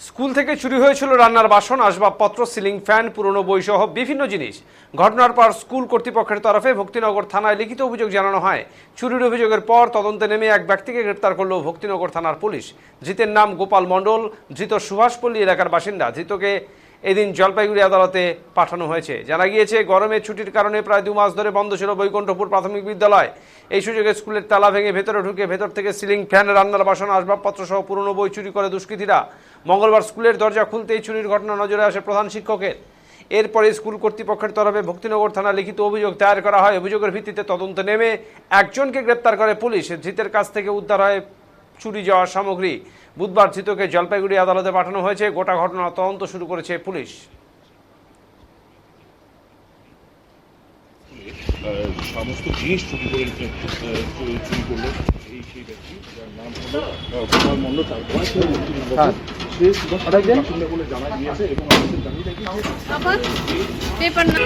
School থেকে চুরি হয়েছিল রান্নার বাসন, আসবাবপত্র, সিলিং ফ্যান, পুরনো বইসহ বিভিন্ন জিনিস। ঘটনার পর স্কুল কর্তৃপক্ষের তরফে ভক্তিনগর থানায় লিখিত অভিযোগ জানানো হয়। চুরির অভিযোগের পর তদন্তে নেমে এক ব্যক্তিকে গ্রেপ্তার করল ভক্তিনগর থানার পুলিশ। ধৃতের নাম গোপাল মণ্ডল, ধৃত সুভাষপল্লী এলাকার বাসিন্দা। ধৃতকে এদিন জলপাইগুড়ি আদালতে পাঠানো হয়েছে। জানা গিয়েছে গরমের ছুটির কারণে প্রায় দু মাস ধরে বন্ধ ছিল বৈকুণ্ঠপুর প্রাথমিক বিদ্যালয়। এই সুযোগে স্কুলের তালা ভেঙে ভেতরে ঢুকে ভেতর থেকে সিলিং ফ্যান, রান্নার বাসন আসবাবপত্র সহ পুরনো বই চুরি করে দুষ্কৃতীরা। মঙ্গলবার স্কুলের দরজা খুলতেই চুরির ঘটনা নজরে আসে প্রধান শিক্ষকের। এরপরে স্কুল কর্তৃপক্ষের তরফে ভক্তিনগর থানা লিখিত অভিযোগ দায়ের করা হয়। অভিযোগের ভিত্তিতে তদন্ত নেমে একজনকে গ্রেপ্তার করে পুলিশ। ধৃতের কাছ থেকে উদ্ধার হয় চুরি যাওয়া সামগ্রী। বুধবার ধৃতকে জলপাইগুড়ি আদালতে পাঠানো হয়েছে। গোটা ঘটনা তদন্ত শুরু করেছে পুলিশ। সমস্ত জিনিস চুরি করে চুরি করল। এই সেই ব্যক্তি যার নাম হলো গোপাল মণ্ডল তার বয়স হলো উনত্রিশ বছর। সে সুভাষ বাসিন্দা বলে জানা গিয়েছে এবং আমাদের জানিয়ে রাখি পেপার না